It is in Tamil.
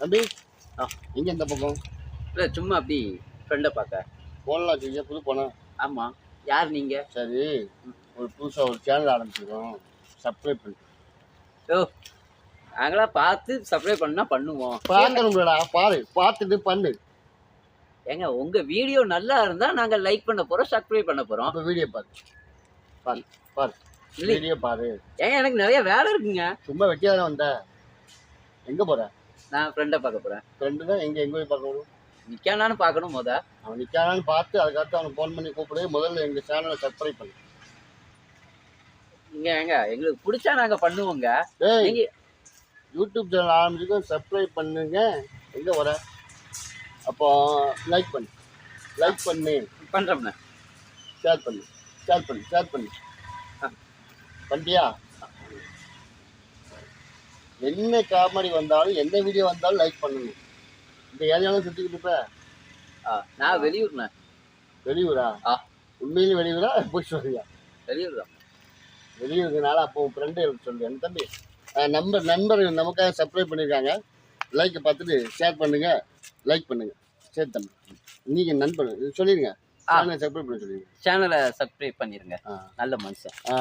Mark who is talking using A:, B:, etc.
A: தம்பி?
B: ஆ.
A: எங்க இந்த பக்கம்?
B: இல்லை சும்மா அப்படி ஃப்ரெண்டை பார்க்க.
A: போனலாம் வச்சுக்க புது போனோம்
B: ஆமாம் யார் நீங்கள்
A: சரி ஒரு புதுசாக ஒரு சேனல் ஆரம்பிச்சிருக்கோம். சப்ஸ்கிரைப் பண்ணி
B: ஓ நாங்களாம் பார்த்து சப்ஸ்கிரைப் பண்ணா பண்ணுவோம்.
A: பார்க்கணும்லடா பாரு பார்த்துட்டு பண்ணு.
B: ஏங்க உங்கள் வீடியோ நல்லா இருந்தால் நாங்கள் லைக் பண்ண போகிறோம் சப்ஸ்கிரைப் பண்ண போகிறோம்
A: அப்போ வீடியோ பாரு. பாரு பாரு.
B: இல்லை.
A: வீடியோ பாரு.
B: ஏங்க எனக்கு நிறைய வேலை இருக்குங்க.
A: சும்மா வெட்டியாக தானே வந்த. எங்கே போற?
B: நான் ஃப்ரெண்டை பார்க்க போகிறேன்
A: ஃப்ரெண்டு தான்? எங்கே எங்கே போய் பார்க்கணும்
B: நிற்கானான்னு பார்க்கணும் முத.
A: அவன் நிற்கானான்னு பார்த்து அதுக்கடுத்து அவனுக்கு ஃபோன் பண்ணி கூப்பிடு. முதல்ல எங்கள் சேனலை சப்ஸ்கிரைப் பண்ணு
B: இங்க ஏங்க எங்களுக்கு பிடிச்சா நாங்கள் பண்ணுவோங்க. நீங்கள்
A: யூடியூப் சேனல் ஆரம்பிச்சுக்கும் சப்ஸ்கிரைப் பண்ணுங்க. எங்கே வர? அப்போ லைக் பண்ணு. லைக் பண்ணு.
B: பண்ணுறோம்ண்ணே
A: ஷேர் பண்ணு. ஷேர் பண்ணு. ஷேர் பண்ணு. பண்ணிட்டியா? என்ன காமெடி வந்தாலும் எந்த வீடியோ வந்தாலும் லைக் பண்ணணும் இந்த ஏரியாலும் சுற்றிக்கிட்டு இருப்ப?
B: ஆ நான் வெளியூர்ண்ணே.
A: வெளியூரா?
B: ஆ.
A: உண்மையிலும் வெளியூரா? போய் சொல்றியா?
B: வெளியூர் தான்
A: வெளியூருக்குனால அப்போ உன் ஃப்ரெண்டு சொல்லு என் தம்பி? அஹ் நண்பர் நமக்காக சப்ஸ்கிரைப் பண்ணியிருக்காங்க லைக்கை பார்த்துட்டு ஷேர் பண்ணுங்க. லைக் பண்ணுங்க. சரி தம்பி. நீங்கள் நண்பர். சொல்லிடுங்க. சேனலை சப்ஸ்கிரைப் பண்ண சொல்லிடுங்க
B: சேனலை சப்ஸ்கிரைப் பண்ணிடுங்க
A: ஆ.
B: நல்ல மனுஷன்.
A: ஆ.